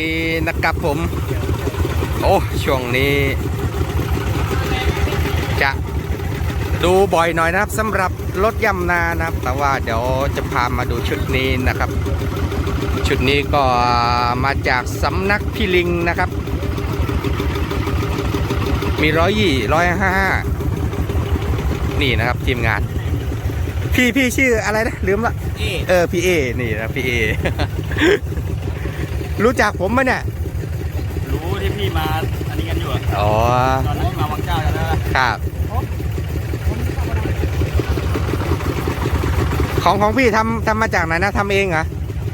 วัสดีนะครับผม โอ้ช่วงนี้ จะดูบ่อยหน่อยนะครับสำหรับรถย่ำนานะครับ แต่ว่าเดี๋ยวจะพามาดูชุดนี้นะครับ ชุดนี้ก็มาจากสำนักพิลิงนะครับ มีร้อยยี่ร้อยห้านี่นะครับทีมงาน พี่พี่ชื่ออะไรนะลืมละเอ๊ะเออพี่เอนี่นะพี่เอ รู้จักผมไหมเนี่ย รู้ที่พี่มาอันนี้กันอยู่อะอ๋อ ตอนนั้นที่มาวังเจ้ากันนะครับ ของของพี่ทำทำมาจากไหนนะทำเองเหรอ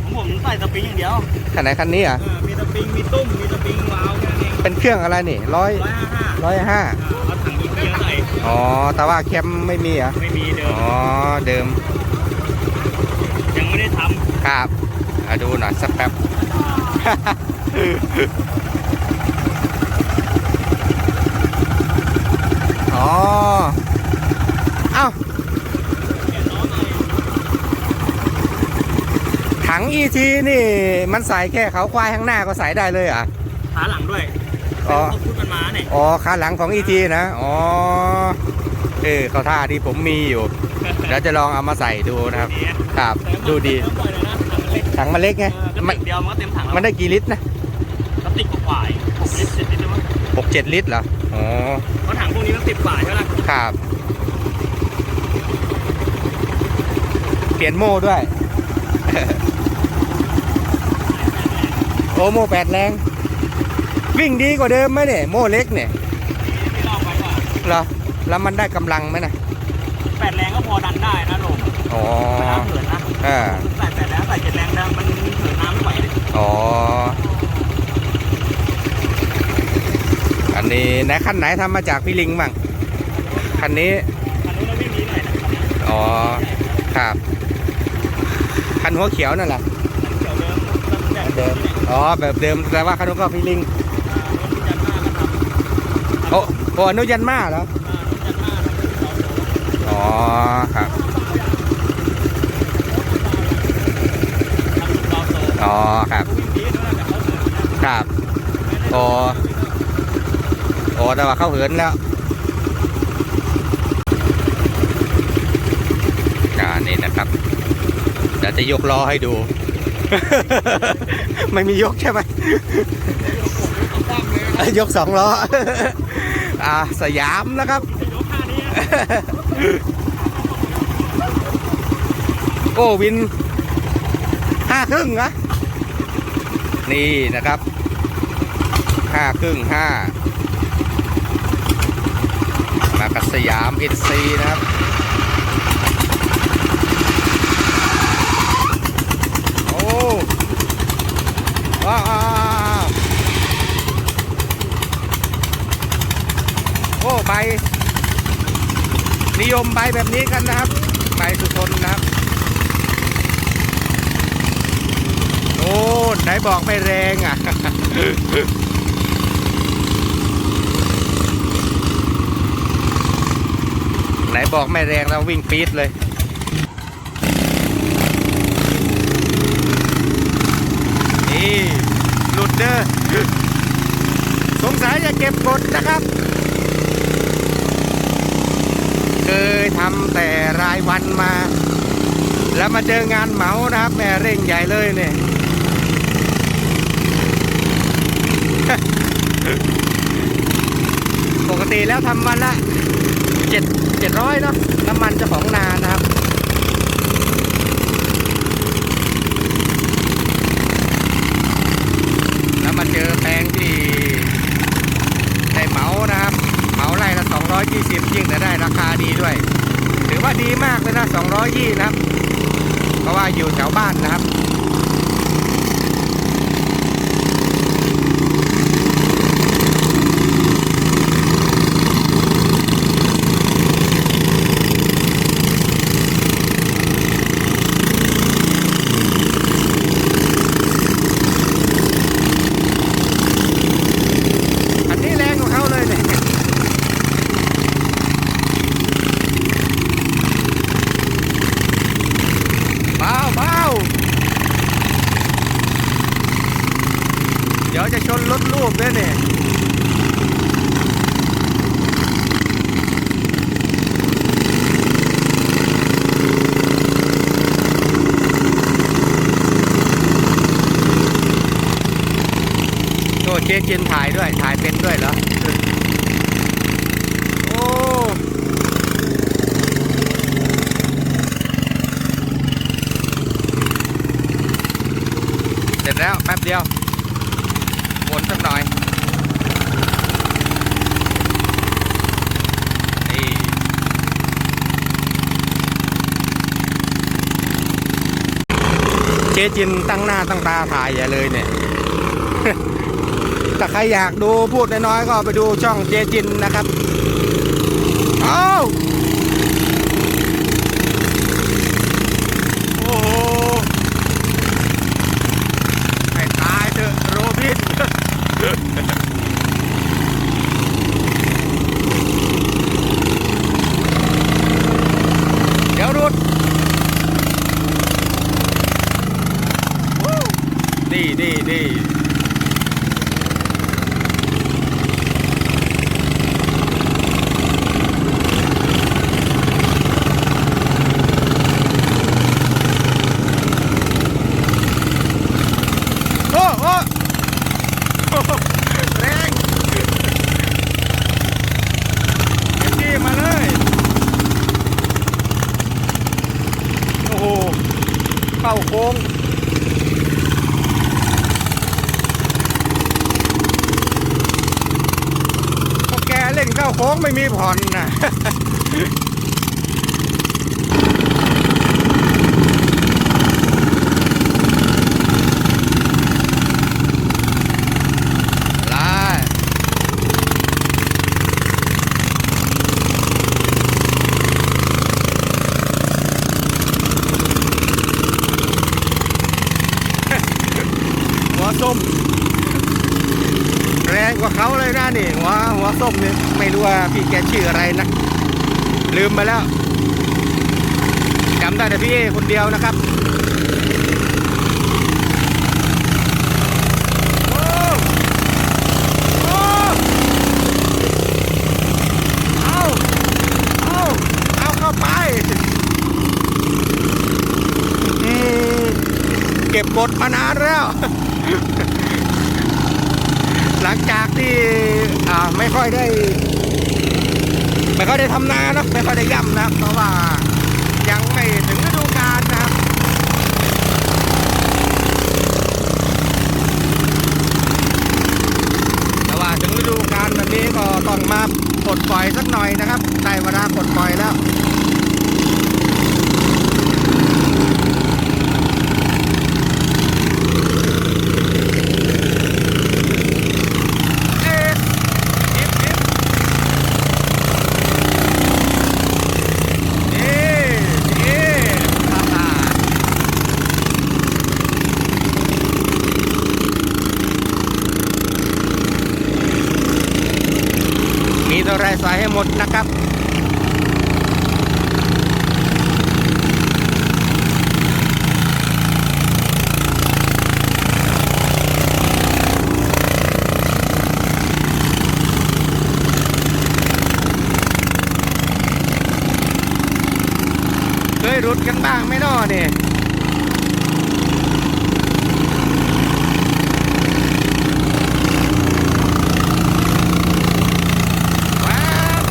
ผมผมใส่สปริงอย่างเดียวคันไหนคันนี้เหรอะเออมีสปริงมีตุ้มมีสปริงวาล์วแค่นั้นเองเป็นเครื่องอะไรนี่ร้อยร้อยห้าห้าร้อยห้าเอาถังอีกเยอะใส่อ๋อ แต่ว่าแคมไม่มีเหรอะไม่มีเดิมอ๋อ เดิมยังไม่ได้ทครับอะดูหน่อยสักแป๊บ อ๋อ เอ้า ถัง ET นี่ มันใส่แค่เขาควายข้างหน้าก็ใส่ได้เลยเหรอะำขาหลังด้วยอ๋อเขาพูดมันมาเนี่ยอ๋อขาหลังของ ET นะ อ๋อ เออเขาท่าที่ผมมีอยู่ เดี๋ยวจะลองเอามาใส่ดูนะครับ ครับ ดูดีเติมบ่อยเลยนะถังมันเล็กถัง มันเล็กไงเออก็มันติดเดียวมันก็เต็มถังแล้วมันได้กี่ลิตรนะก็ติดกว่าๆอีกหกลิตรเจ็ดลิตรได้มั้งหกเจ็ดลิตรเหรอ อ๋อ เพราะถังพวกนี้มันติดกว่าใช่ไหมล่ะครับ เปลี่ยนโม่ด้วย โอโม่แปดแรง วิ่งดีกว่าเดิมไหมเนี่ย โม่เล็กเนี่ยที่ลองไปว่าเหรอ แล้วมันได้กำลังไหมนะแปดแรงก็พอดันได้นะลงอ๋อไม่น่าเหินนะเออใส่แปดแรงใส่เจ็ดแรง อ๋อ อันนี้ไหนคันไหนทำมาจากพี่ลิงบ้าง คันนี้อันนู้นเราไม่มีหน่อยนะครับเนี่ยอ๋อ ครับ คันหัวเขียวนั่นแหละเดี๋ยวเดิมตั้งแต่เดิมอ๋อ แบบเดิม แต่ว่าคันนู้นก็พี่ลิงรถยันมากนะครับโอ้โอ้อนุยันมาเหรอรถยันมากครับอ๋อ ครับ ทำเราโต อ๋อ ครับวิ่งดีด้วยแต่เขาเหินนะครับอ๋อโอ้แต่ว่าเขาเหินแล้วอ่านี่นะครับเดี๋ยวจะยกล้อให้ดู ไม่มียกใช่ไหมยกสองล้อ อ่าสยามนะครับจะยกท่านี้โอ้วินห้าครึ่งนะ นี่นะครับห้าครึ่งห้ามากับสยามเอซีนะครับโอ้ว้าวว้าวว้าวโอ้ใบนิยมใบแบบนี้กันนะครับ ใบสุทนนะครับ โอ้ไหน บอกไม่แรงอะไหนบอกไม่แรงแล้ววิ่งปี๊ดเลยนี่หลุดเด้อสงสัยจะเก็บกดนะครับ เคยทำแต่รายวันมา แล้วมาเจองานเหมานะครับแม่เร่งใหญ่เลยเนี่ย ปกติแล้วทำวันละเจ็ดเจ็ดร้อยเนาะน้ำมันจ้าของนานะครับแล้วมาเจอแปลงที่ได้เหมานะครับเหมาไร่ละ220ยิ่งจะได้ราคาดีด้วย ถือว่าดีมากเลยนะ220นะครับ เพราะว่าอยู่แถวบ้านนะครับ อันนี้แรงกว่าเขาเลยเนี่ยเบาเบา ยวจะชนรถรูปด้วยเนี่ย โอ้เจจินถ่ายด้วย ถ่ายเป็นด้วยเหรอ โอ้เสร็จแล้วแป๊บเดียววนสักหน่อย นี่เจ๊จินตั้งหน้าตั้งตาถ่ายอย่าเลยเนี่ย ถ้าใครอยากดูพูดน้อยๆก็ไปดูช่องเจจินนะครับเอาโอ้โหให้ตายเถอะโรบินเดี๋ยวรุดวู้นี่นี่นี่ โอ้โอ้โอ้แรงเต็มที่มาเลย โอ้โห เขาโค้งแกเล่นเข้าโค้งไม่มีผ่อนนะ ไล่หัวส้ม แรงกว่าเขาเลยนะนี่หัวหัว ส้มนี่ไม่รู้ว่าพี่แกชื่ออะไรนะ ลืมไปแล้วจำได้แต่พี่เอคนเดียวนะครับเอาเอาเอาเข้าไปเก็บกดมานานแล้ว หลังจากที่อ่าไม่ค่อยได้ ไม่ค่อยได้ทำนาเนอะไม่ค่อยได้ย่ำนะเพราะว่ายังไม่ถึงฤดูกาลนะครับแต่ว่าถึงฤดูกาลแบบนี้ก็ต้องมาปลดปล่อยสักหน่อยนะครับได้เวลาปลดปล่อยแล้ว เอ๊ะอิบอิบเอ๊ะเอ๊ะฮ่าฮ่า มีตัวไรใส่ใหมดนะครับเคยรุดกันบ้างไหมน้อเนี่ยว้าว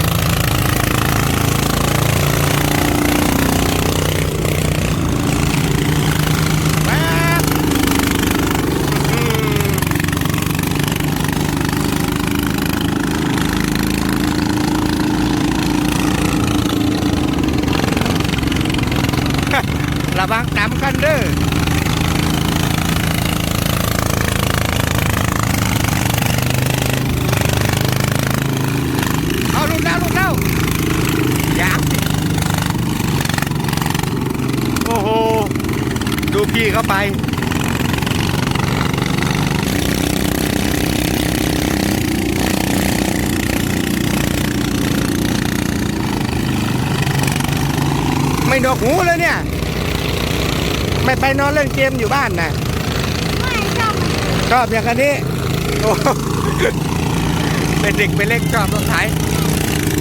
ว้าวอื้อหือ ระวังดำกันเด้อเอาลุกแล้วลุกแล้วยางโอ้โห ดูพี่เข้าไปไม่ดอกหูเลยเนี่ย ไม่ไปนอนเล่นเกมอยู่บ้านนะไม่ชอบชอบอย่างอันนี้โอ้เป็นเด็กเป็นเล็กชอบรถไถ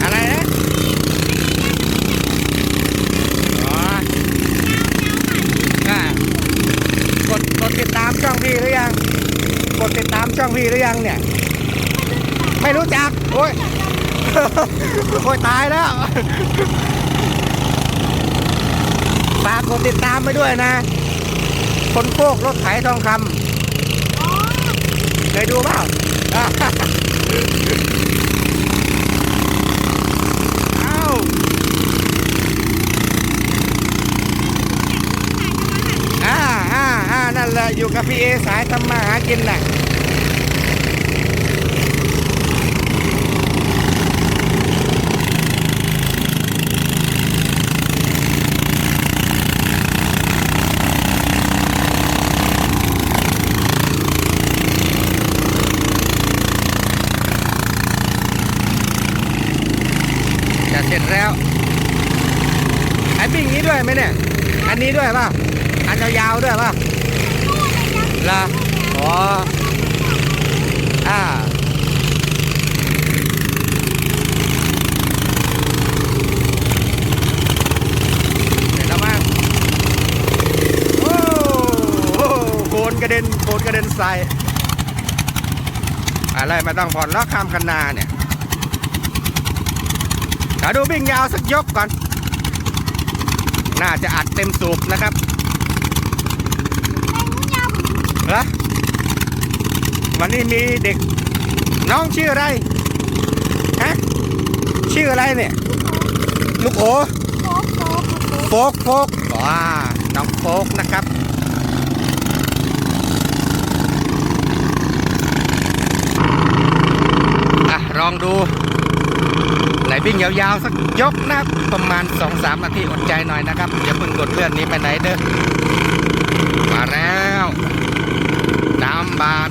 อะไรนะอ๋ออ่ากดกดติดตามช่องพี่หรือยัง กดติดตามช่องพี่หรือยังเนี่ย ไม่รู้จัก โอ้ยโอ้ยตายแล้ว ฝากกดติดตามไปด้วยนะ คนโคกรถไถทองคำเคยดูเปล่าอะเอ้าอ่าอ่าอ่านั่นแหละอยู่กับพี่เอสายทำมาหากินน่ะจะเสร็จแล้วไอ้ปิ้งนี้ด้วย ไหมเนี่ย อันนี้ด้วยป่ะ อันยาวๆด้วยป่ะล่ะอ๋ออ่าเสร็จแล้วมั้งโอ้โหโคนกระเด็นโคนกระเด็นใส่อะไรไม่ต้องผ่อนล้อข้ามคันนาเนี่ยเดี๋ยวดูวิ่งยาวสักยกก่อน น่าจะอัดเต็มสูบนะครับเหรอวันนี้มีเด็ก น้องชื่ออะไรฮะชื่ออะไรเนี่ย ลูกโอโฟกโฟกว้าน้องโฟกนะครับอะลองดู นวิ่งยาวๆสักยกนะประมาณ 2-3นาทีอดใจหน่อยนะครับอย่าเพิ่งกดเลื่อนนี้ไปไหนเด้อมาแล้วน้ำบาด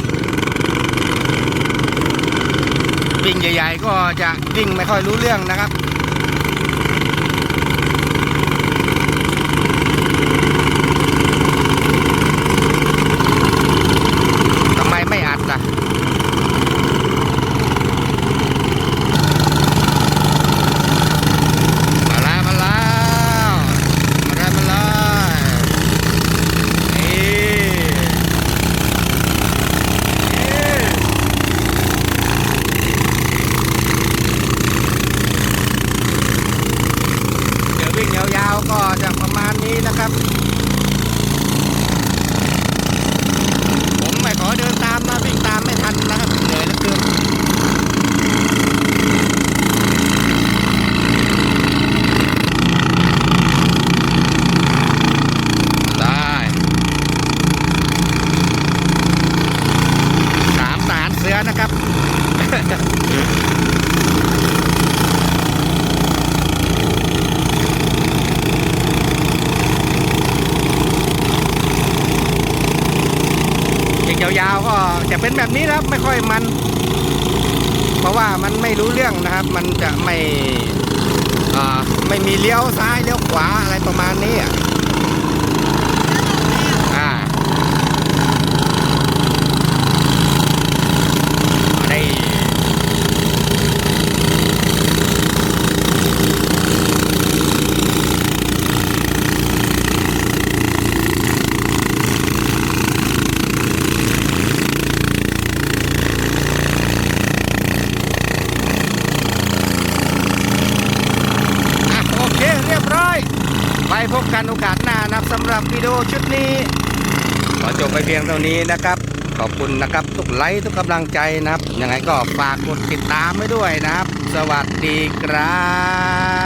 วิ่งใหญ่ ๆ ก็จะวิ่งไม่ค่อยรู้เรื่องนะครับ ทำไมไม่อัดล่ะ มาแล้วมาแล้วมาแล้วมาแล้วนี่นี่เดี๋ยววิ่งยาวๆก็จะประมาณนี้นะครับ ผมไม่ขอเดินตามนะวิ่งตามไม่ทันนะครับเหนื่อยเหลือเกิน ได้สามสารเสือนะครับ อีกยาวก็จะเป็นแบบนี้นะครับไม่ค่อยมัน เพราะว่ามันไม่รู้เรื่องนะครับ มันจะไม่ไม่มีเลี้ยวซ้ายเลี้ยวขวาอะไรประมาณนี้อะ อ่าได้อะโอเค เรียบร้อย ไปพบกันโอกาสหน้านะครับสำหรับวิดีโอชุดนี้ ขอจ บไปเพียงเท่านี้นะครับ ขอบคุณนะครับทุกไลค์ทุกกำลังใจนะครับยังไงก็ฝากกดติดตามไว้ด้วยนะครับ สวัสดีครับ